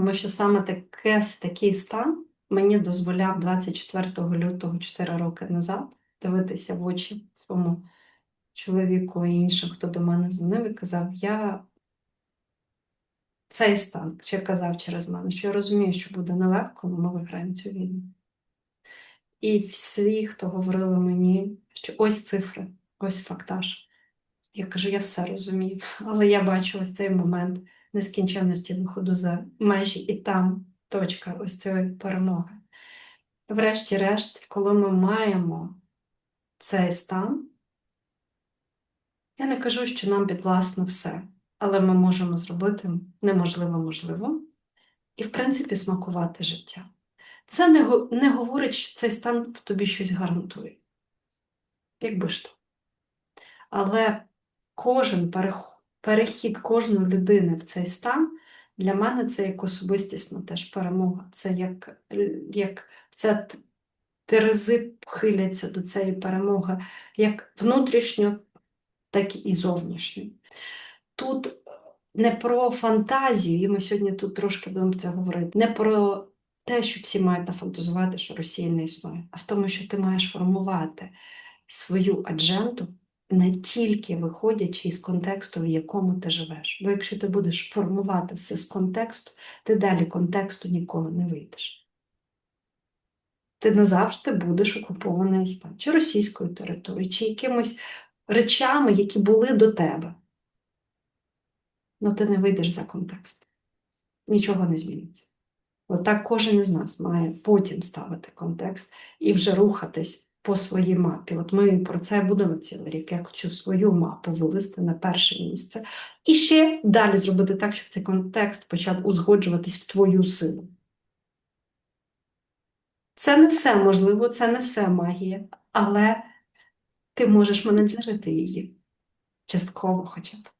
Тому що саме таке, такий стан мені дозволяв 24 лютого 4 роки назад дивитися в очі своєму чоловіку і іншим, хто до мене дзвонив і казав, я цей стан, чи казав через мене, що я розумію, що буде нелегко, але ми виграємо цю війну. І всі, хто говорили мені, що ось цифри, ось фактаж. Я кажу, я все розумію, але я бачу ось цей момент нескінченності виходу за межі, і там точка ось цієї перемоги. Врешті-решт, коли ми маємо цей стан, я не кажу, що нам підвласно все, але ми можемо зробити неможливо можливо і, в принципі, смакувати життя. Це не, не говорить, що цей стан тобі щось гарантує. Якби ж то. Але кожен перехід кожної людини в цей стан для мене це як особистісна теж перемога. Це як, л- як ця терези хиляться до цієї перемоги, як внутрішньо, так і зовнішньо. Тут е, не про фантазію, і ми сьогодні тут трошки будемо це говорити, не про те, що всі мають нафантазувати, що Росія не існує, а в тому, що ти маєш формувати свою адженду не тільки виходячи із контексту, в якому ти живеш. Бо якщо ти будеш формувати все з контексту, ти далі контексту ніколи не вийдеш. Ти назавжди будеш окупований там, чи російською територією, чи якимись речами, які були до тебе. Ну ти не вийдеш за контекст. Нічого не зміниться. Отак кожен із нас має потім ставити контекст і вже рухатись по своїй мапі. От ми про це будемо цілий рік, як цю свою мапу вивести на перше місце. І ще далі зробити так, щоб цей контекст почав узгоджуватись в твою силу. Це не все можливо, це не все магія, але ти можеш менеджерити її частково хоча б.